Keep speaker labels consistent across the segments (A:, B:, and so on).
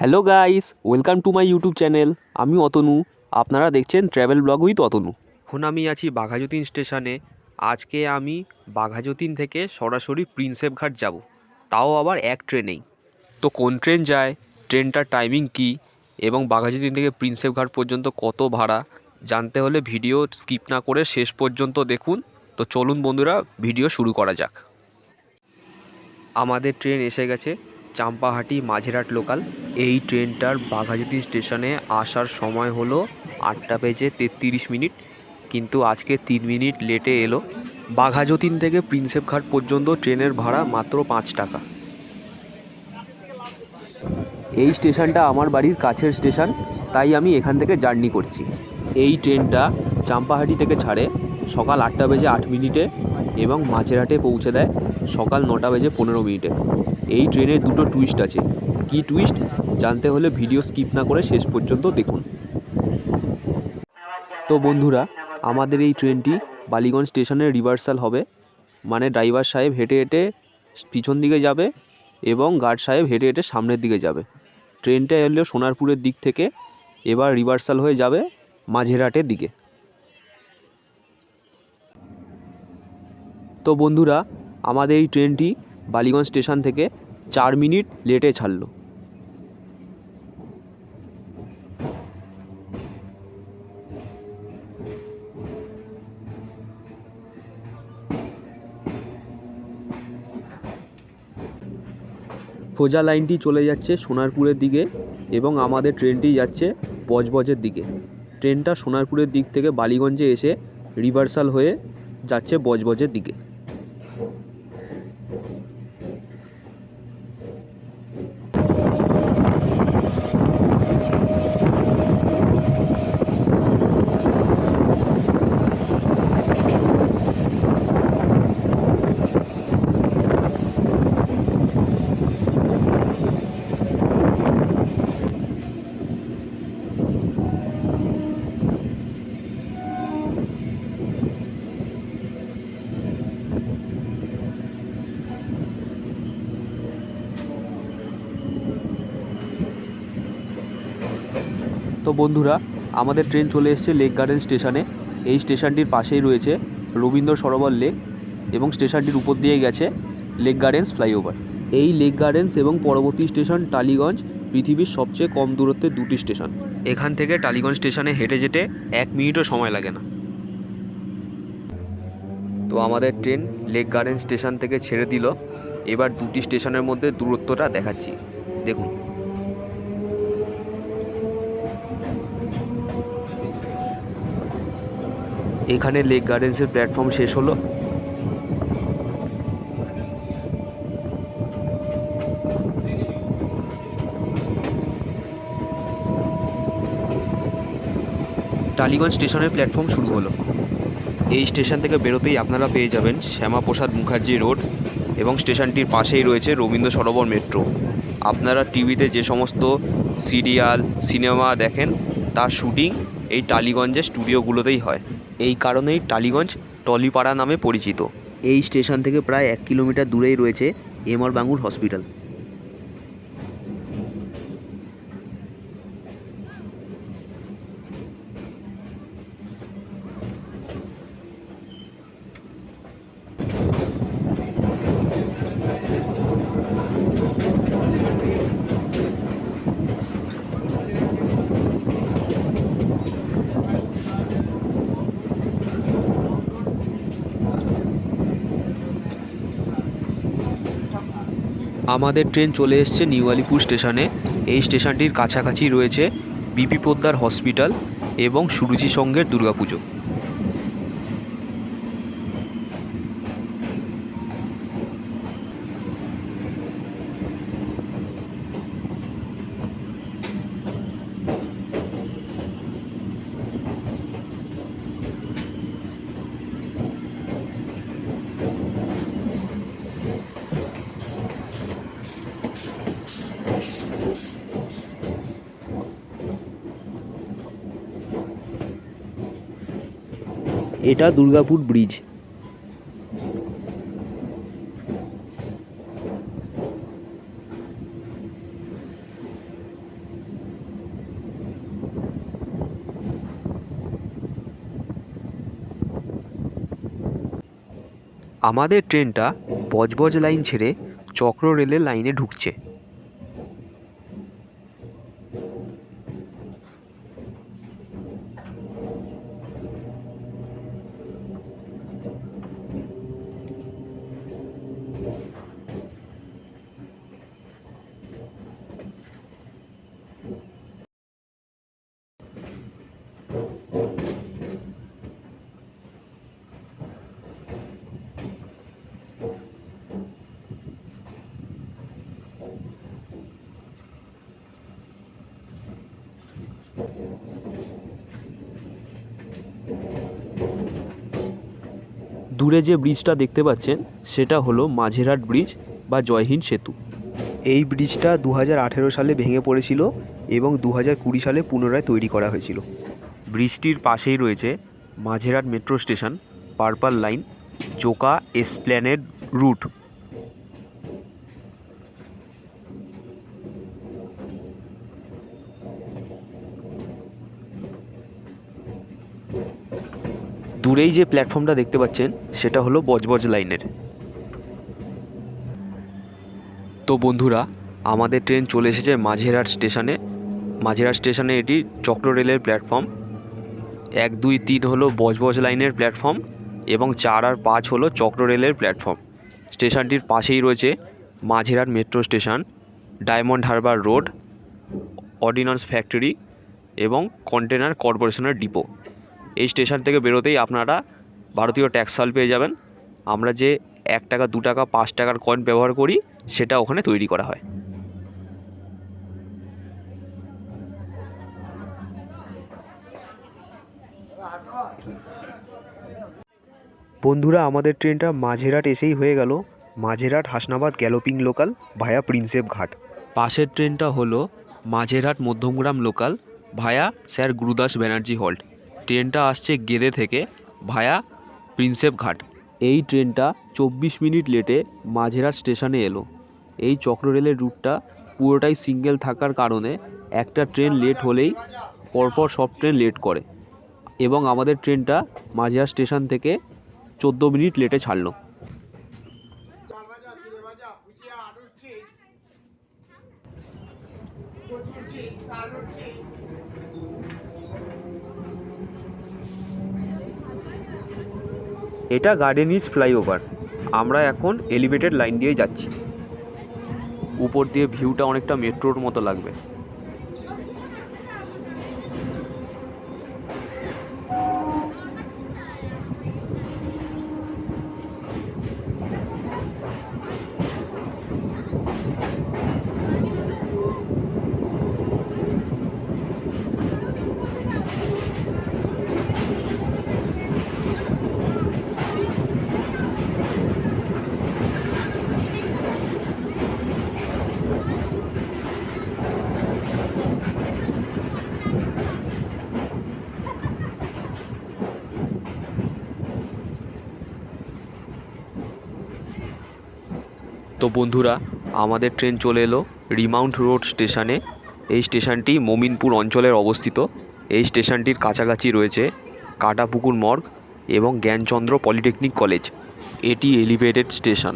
A: Hello guys welcome to my YouTube channel আমি অতনু। আপনারা দেখছেন ট্র্যাভেল ব্লগ উইথ অতনু। এখন আমি আছি বাঘাযতীন স্টেশনে আজকে আমি বাঘাযতীন থেকে সরাসরি প্রিন্সেপ ঘাট যাব। তাও আবার এক ট্রেনেই তো কোন ট্রেন যায়? ট্রেনটার টাইমিং কি? এবং বাঘাযতীন থেকে প্রিন্সেপ ঘাট পর্যন্ত কত ভাড়া? জানতে হলে ভিডিও স্কিপ না করে শেষ পর্যন্ত দেখুন। তো চলুন বন্ধুরা ভিডিও শুরু করা যাক। আমাদের ট্রেন এসে গেছে। চাম্পাহাটি মাঝেরহাট লোকাল এই ট্রেনটার বাঘাযতীন স্টেশনে আসার সময় হলো আটটা বেজে তেত্রিশ মিনিট, কিন্তু আজকে তিন মিনিট লেটে এলো। বাঘাযতীন থেকে প্রিন্সেপঘাট পর্যন্ত ট্রেনের ভাড়া মাত্র পাঁচ টাকা। এই স্টেশনটা আমার বাড়ির কাছের স্টেশন, তাই আমি এখান থেকে জার্নি করছি। এই ট্রেনটা চাম্পাহাটি থেকে ছাড়ে সকাল আটটা বেজে আট মিনিটে এবং মাঝেরহাটে পৌঁছে দেয় সকাল নটা বেজে পনেরো মিনিটে। এই ট্রেনে দুটো টুইস্ট আছে। কি টুইস্ট জানতে হলে ভিডিও স্কিপ না করে শেষ পর্যন্ত দেখুন। তো বন্ধুরা, আমাদের এই ট্রেনটি বালিগঞ্জ স্টেশনে রিভার্সাল হবে। মানে ড্রাইভার সাহেব হেঁটে হেঁটে পিছন দিকে যাবে এবং গার্ড সাহেব হেঁটে হেঁটে সামনের দিকে যাবে। ট্রেনটা এলো সোনারপুরের দিক থেকে, এবার রিভার্সাল হয়ে যাবে মাঝেরহাটের দিকে। তো বন্ধুরা, আমাদের এই ট্রেনটি বালিগঞ্জ স্টেশন থেকে চার মিনিট লেটে ছাড়লো। সোজা লাইনটি চলে যাচ্ছে সোনারপুরের দিকে এবং আমাদের ট্রেনটি যাচ্ছে বজবজের দিকে। ট্রেনটা সোনারপুরের দিক থেকে বালিগঞ্জে এসে রিভার্সাল হয়ে যাচ্ছে বজবজের দিকে। তো বন্ধুরা, আমাদের ট্রেন চলে এসেছে লেক গার্ডেন স্টেশনে এই স্টেশনটির পাশেই রয়েছে রবীন্দ্র সরোবর লেক এবং স্টেশনটির উপর দিয়ে গেছে লেক গার্ডেন্স ফ্লাইওভার এই লেক গার্ডেন্স এবং পরবর্তী স্টেশন টালিগঞ্জ পৃথিবীর সবচেয়ে কম দূরত্বে দুটি স্টেশন। এখান থেকে টালিগঞ্জ স্টেশনে হেঁটে যেতে এক মিনিটও সময় লাগে না। তো আমাদের ট্রেন লেক গার্ডেন স্টেশন থেকে ছেড়ে দিল। এবার দুটি স্টেশনের মধ্যে দূরত্বটা দেখাচ্ছি। দেখুন। এখানে লেক গার্ডেন্সের প্ল্যাটফর্ম শেষ হলো। টালিগঞ্জ স্টেশনের প্ল্যাটফর্ম শুরু হলো। এই স্টেশন থেকে বেরোতেই আপনারা পেয়ে যাবেন শ্যামাপ্রসাদ মুখার্জি রোড এবং স্টেশনটির পাশেই রয়েছে রবীন্দ্র সরোবর মেট্রো। আপনারা টিভিতে যে সমস্ত সিরিয়াল, সিনেমা দেখেন, তার শুটিং এই টালিগঞ্জের স্টুডিওগুলোতেই হয়। এই কারণেই টালিগঞ্জ টলিপাড়া নামে পরিচিত। এই স্টেশন থেকে প্রায় এক কিলোমিটার দূরেই রয়েছে এম আর বাঙ্গুর হসপিটাল। আমাদের ট্রেন চলে এসছে নিউ আলিপুর স্টেশনে। এই স্টেশনটির কাছাকাছি রয়েছে বিপি পোদ্দার হসপিটাল এবং সুরুচি সঙ্গের দুর্গাপুজো। এটা দুর্গাপুর ব্রিজ। আমাদের ট্রেনটা বজবজ লাইন ছেড়ে চক্র রেলের লাইনে ঢুকছে। দূরে যে ব্রিজটা দেখতে পাচ্ছেন সেটা হলো মাঝেরহাট ব্রিজ বা জয়হীন সেতু।
B: এই ব্রিজটা দু হাজার আঠেরো সালে ভেঙে পড়েছিল এবং দু কুড়ি সালে পুনরায় তৈরি করা হয়েছিল।
A: ব্রিজটির পাশেই রয়েছে Majerhat metro station purple line Joka Esplanade route. দূরেই যে প্ল্যাটফর্মটা দেখতে পাচ্ছেন, সেটা হলো বজবজ লাইনের। তো বন্ধুরা, আমাদের ট্রেন চলে এসেছে মাঝেরহাট স্টেশনে। মাঝেরহাট স্টেশনে এটি চক্র রেলের প্ল্যাটফর্ম এক, দুই, তিন হলো বজবজ লাইনের প্ল্যাটফর্ম এবং চার আর পাঁচ হলো চক্র রেলের প্ল্যাটফর্ম স্টেশনটির পাশেই রয়েছে Majerhat metro station Diamond Harbour road ordnance factory এবং কন্টেনার কর্পোরেশনের ডিপো এই স্টেশন থেকে বেরোতেই আপনারা ভারতীয় ট্যাক্স সাল পেয়ে যাবেন। আমরা যে এক টাকা দু টাকা পাঁচ টাকার কয়েন ব্যবহার করি সেটা ওখানে তৈরি করা হয়।
B: বন্ধুরা আমাদের ট্রেনটা মাঝেরহাট এসেই হয়ে গেল। Majerhat Hasnabad galloping local via Prinsep Ghat.
A: পাশের ট্রেনটা হলো Majerhat Madhyamgram local via sir Gurudas Banerjee halt ট্রেনটা আসছে গেদে থেকে ভায়া প্রিন্সেপ ঘাট। এই ট্রেনটা চব্বিশ মিনিট লেটে মাঝেরহাট স্টেশনে এলো। এই চক্র রেলের রুটটা পুরোটাই সিঙ্গেল থাকার কারণে একটা ট্রেন লেট হলেই পরপর সব ট্রেন লেট করে এবং আমাদের ট্রেনটা মাঝেরহাট স্টেশন থেকে চোদ্দ মিনিট লেটে ছাড়লো। এটা গার্ডেন ইজ ফ্লাইওভার। আমরা এখন এলিভেটেড লাইন দিয়ে যাচ্ছি। উপর দিয়ে ভিউটা অনেকটা মেট্রোর মতো লাগবে। তো বন্ধুরা, আমাদের ট্রেন চলে এলো রিমাউন্ট রোড স্টেশনে। এই স্টেশনটি মমিনপুর অঞ্চলের অবস্থিত। এই স্টেশনটির কাছাকাছি রয়েছে কাটাপুকুর মর্গ এবং জ্ঞানচন্দ্র পলিটেকনিক কলেজ। এটি এলিভেটেড স্টেশন।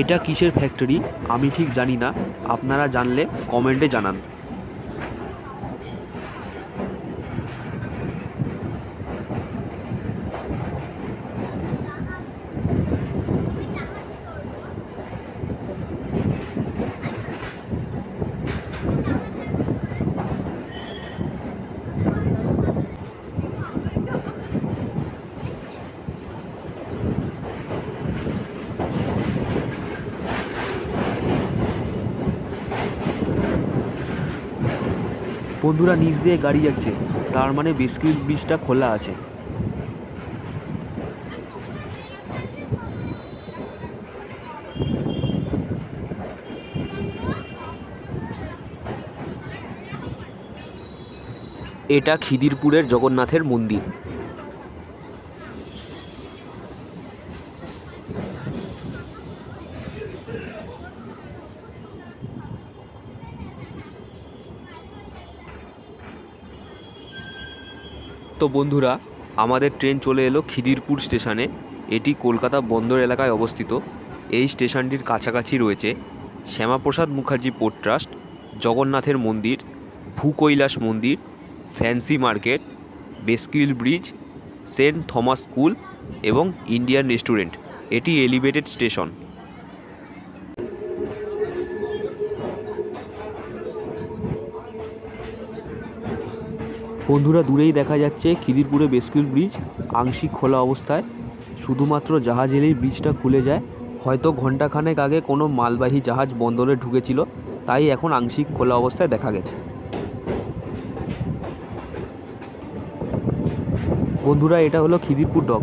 A: এটা কিসের ফ্যাক্টরি আমি ঠিক জানি না। আপনারা জানলে কমেন্টে জানান। বন্ধুরা নিচ দিয়ে গাড়ি যাচ্ছে। তার মানে বিস্কিট ব্রিজটা খোলা আছে। এটা খিদিরপুরের জগন্নাথের মন্দির। তো বন্ধুরা, আমাদের ট্রেন চলে এলো খিদিরপুর স্টেশনে। এটি কলকাতা বন্দর এলাকায় অবস্থিত। এই স্টেশনটির কাছাকাছি রয়েছে শ্যামাপ্রসাদ মুখার্জি পোর্ট ট্রাস্ট, জগন্নাথের মন্দির, ভূকৈলাস মন্দির, ফ্যান্সি মার্কেট বেস্কিল ব্রিজ, সেন্ট থমাস স্কুল এবং ইন্ডিয়ান রেস্টুরেন্ট। এটি এলিভেটেড স্টেশন। বন্ধুরা দূরেই দেখা যাচ্ছে খিদিরপুরে বেসকুল ব্রিজ, আংশিক খোলা অবস্থায়। শুধুমাত্র জাহাজ এলেই ব্রিজটা খুলে যায়। হয়তো ঘন্টাখানেক আগে কোনো মালবাহী জাহাজ বন্দরে ঢুকেছিল, তাই এখন আংশিক খোলা অবস্থায় দেখা গেছে। বন্ধুরা, এটা হলো খিদিরপুর ডক।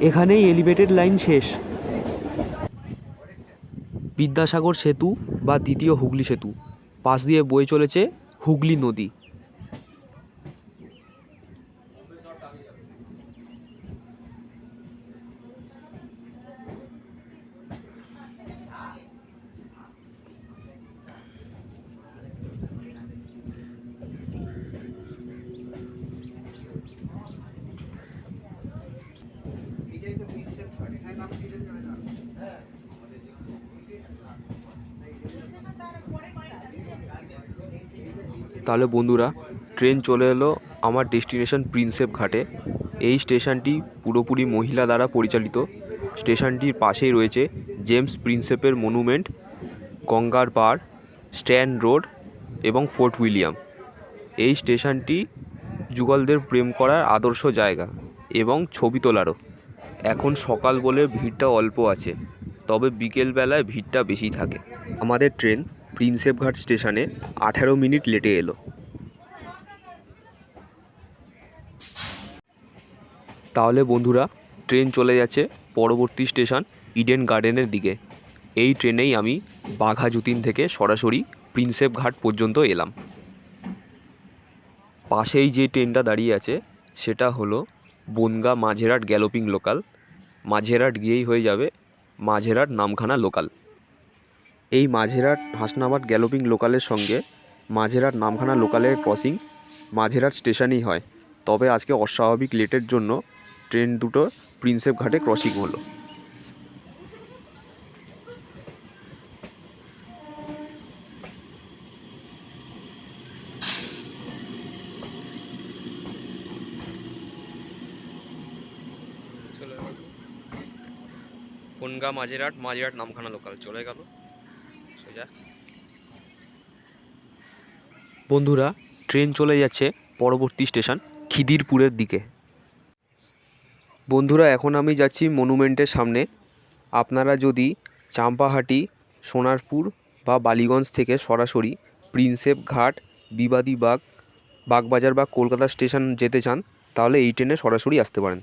A: এখানেই এলিভেটেড লাইন শেষ। বিদ্যাসাগর সেতু বা দ্বিতীয় হুগলি সেতু। পাশ দিয়ে বয়ে চলেছে হুগলি নদী। তাহলে বন্ধুরা, ট্রেন চলে এলো আমার ডেস্টিনেশন প্রিন্সেপ ঘাটে। এই স্টেশনটি পুরোপুরি মহিলা দ্বারা পরিচালিত। স্টেশনটির পাশেই রয়েছে জেমস প্রিন্সেপের মনুমেন্ট, গঙ্গার পাড় স্ট্যান্ড রোড এবং ফোর্ট উইলিয়াম। এই স্টেশনটি যুগলদের প্রেম করার আদর্শ জায়গা এবং ছবি তোলারও। এখন সকাল বলে ভিড়টা অল্প আছে, তবে বিকেলবেলায় ভিড়টা বেশি থাকে। আমাদের ট্রেন প্রিন্সেপ ঘাট স্টেশনে আঠারো মিনিট লেটে এলো। তাহলে বন্ধুরা, ট্রেন চলে যাচ্ছে পরবর্তী স্টেশন ইডেন গার্ডেনের দিকে। এই ট্রেনেই আমি বাঘা যতীন থেকে সরাসরি প্রিন্সেপ ঘাট পর্যন্ত এলাম। পাশেই যে ট্রেনটা দাঁড়িয়ে আছে, সেটা হলো বনগা মাঝেরহাট গ্যালোপিং লোকাল। মাঝেরহাট গিয়েই হয়ে যাবে মাঝেরহাট নামখানা লোকাল। এই মাঝেরহাট হাসনাবাদ গ্যালোপিং লোকালের সঙ্গে মাঝেরহাট নামখানা লোকালের ক্রসিং মাঝেরহাট স্টেশনেই হয়। তবে আজকে অস্বাভাবিক লেটের জন্য ট্রেন দুটো প্রিন্সেপ ঘাটে ক্রসিং হলো। বনগা মাঝেরহাট মাঝেরহাট নামখানা লোকাল, চলে গেল। বন্ধুরা, ট্রেন চলে যাচ্ছে পরবর্তী স্টেশন, খিদিরপুরের দিকে। বন্ধুরা, এখন আমি যাচ্ছি মনুমেন্টের সামনে। আপনারা যদি চাম্পাহাটি, সোনারপুর বা বালিগঞ্জ থেকে সরাসরি প্রিন্সেপ ঘাট, বিবাদী বাগ, বাগবাজার বা কলকাতা স্টেশন যেতে চান, তাহলে এই ট্রেনে সরাসরি আসতে পারেন।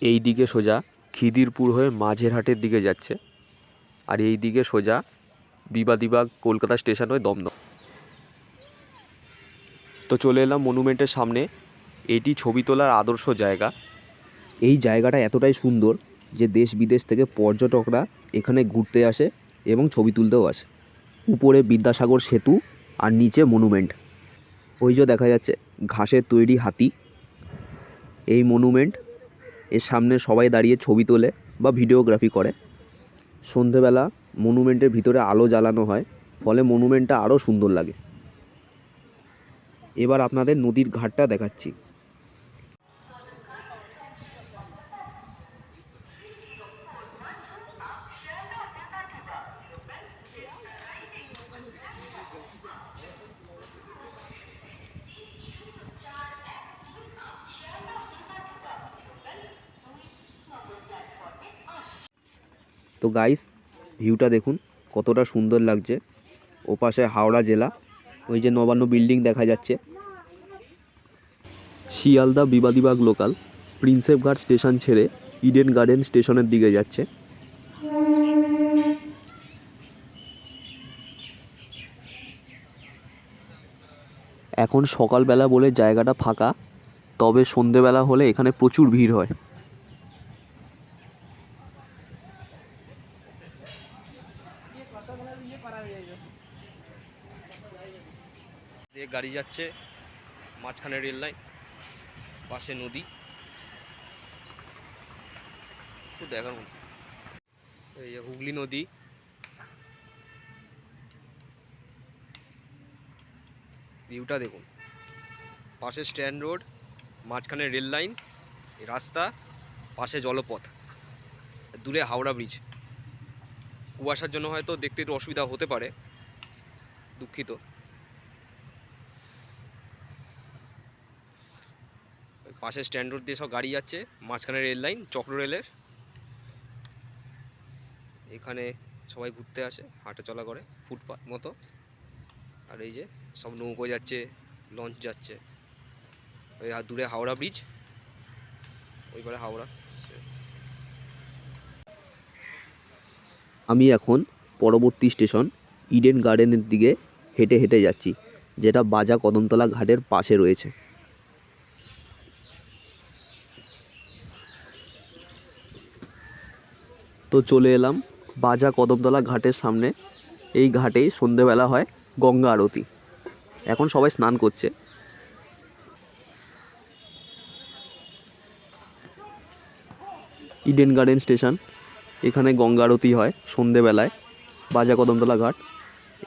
A: এই দিকে সোজা খিদিরপুর হয়ে মাঝেরহাটের দিকে যাচ্ছে। আর এই দিকে সোজা বিবাদীবাগ কলকাতা স্টেশন হয়ে দমদম। তো চলে এলাম মনুমেন্টের সামনে। এটি ছবি তোলার আদর্শ জায়গা।
B: এই জায়গাটা এতটাই সুন্দর যে দেশ বিদেশ থেকে পর্যটকরা এখানে ঘুরতে আসে এবং ছবি তুলতেও আসে। উপরে বিদ্যাসাগর সেতু আর নিচে মনুমেন্ট। ওই যে দেখা যাচ্ছে ঘাসের তৈরি হাতি। এই মনুমেন্ট এর সামনে সবাই দাঁড়িয়ে ছবি তোলে বা ভিডিওগ্রাফি করে। সন্ধেবেলা মনুমেন্টের ভিতরে আলো জ্বালানো হয়, ফলে মনুমেন্টটা আরও সুন্দর লাগে। এবার আপনাদের নদীর ঘাটটা দেখাচ্ছি। তো গাইস ভিউটা দেখুন, কতটা সুন্দর লাগছে। ওপাশে হাওড়া জেলা, ওই যে নবান্ন বিল্ডিং দেখা যাচ্ছে।
A: Sealdah Bibadibag local, Prinsep Ghat station ছেড়ে ইডেন গার্ডেন স্টেশনের দিকে যাচ্ছে। এখন সকালবেলা বলে জায়গাটা ফাঁকা, তবে সন্ধেবেলা হলে এখানে প্রচুর ভিড় হয় দিয়ে গাড়ি যাচ্ছে মাঝখানে রেল লাইন, পাশে নদী। দেখার মতো এই যে হুগলি নদী। ভিউটা দেখুন। পাশে স্ট্যান্ড রোড, মাঝখানে রেল লাইন, রাস্তা, পাশে জলপথ। দূরে হাওড়া ব্রিজ। কুয়াশার জন্য হয়তো দেখতে একটু অসুবিধা হতে পারে, দুঃখিত। পাশে স্ট্যান্ড রোড দিয়ে সব গাড়ি যাচ্ছে, মাঝখানে রেল লাইন, চক্র রেলের। এখানে সবাই ঘুরতে আসে, হাঁটা চলা করে ফুটপাথ মতো। আর এই যে সব নৌকো যাচ্ছে, লঞ্চ যাচ্ছে। ওই আর দূরে হাওড়া ব্রিজ। ওই করে হাওড়া।
B: আমি এখন পরবর্তী স্টেশন, ইডেন গার্ডেনের দিকে হেঁটে হেঁটে যাচ্ছি, যেটা বাজা কদমতলা ঘাটের পাশে রয়েছে।
A: তো চলে এলাম বাজা কদমতলা ঘাটের সামনে। এই ঘাটেই সন্ধেবেলা হয় গঙ্গা আরতি। এখন সবাই স্নান করছে। Eden Garden station. এখানে গঙ্গা আরতি হয় সন্ধেবেলায় বাজা কদমতলা ঘাট।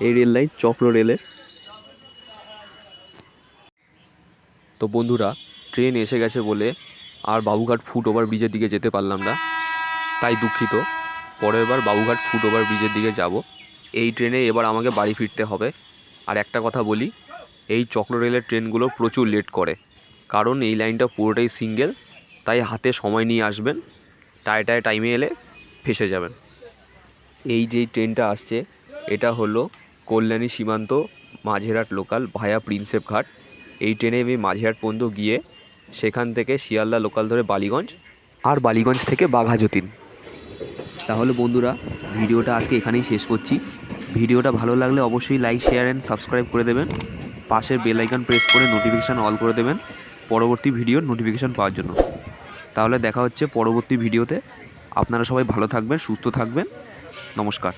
A: এই রেল লাইন চক্র রেলের তো বন্ধুরা, ট্রেন এসে গেছে বলে আর বাবুঘাট ফুট ওভার ব্রিজের দিকে যেতে পারলাম না। তাই দুঃখিত। পরের বার বাবুঘাট ফুট ওভার ব্রিজের দিকে যাব। এই ট্রেনে এবার আমাকে বাড়ি ফিরতে হবে। আর একটা কথা বলি, এই চক্র রেলের ট্রেনগুলো প্রচুর লেট করে। কারণ এই লাইনটা পুরোটাই সিঙ্গেল তাই হাতে সময় নিয়ে আসবেন, টায় টায় টাইমে এলে ফেসে যাবেন। এই যেই ট্রেনটা আসছে, এটা হলো কল্যাণী সীমান্ত মাঝেরহাট লোকাল ভায়া প্রিন্সেপ ঘাট। এই ট্রেনে আমি মাঝেরহাট পর্যন্ত গিয়ে সেখান থেকে শিয়ালদা লোকাল ধরে বালিগঞ্জ, আর বালিগঞ্জ থেকে বাঘাযতীন।
B: তাহলে বন্ধুরা, ভিডিওটা আজকে এখানেই শেষ করছি। ভিডিওটা ভালো লাগলে অবশ্যই লাইক শেয়ার অ্যান্ড সাবস্ক্রাইব করে দেবেন। পাশের বেলাইকন প্রেস করে নোটিফিকেশান অল করে দেবেন পরবর্তী ভিডিওর নোটিফিকেশান পাওয়ার জন্য। তাহলে দেখা হচ্ছে পরবর্তী ভিডিওতে আপনারা সবাই ভালো থাকবেন, সুস্থ থাকবেন। নমস্কার।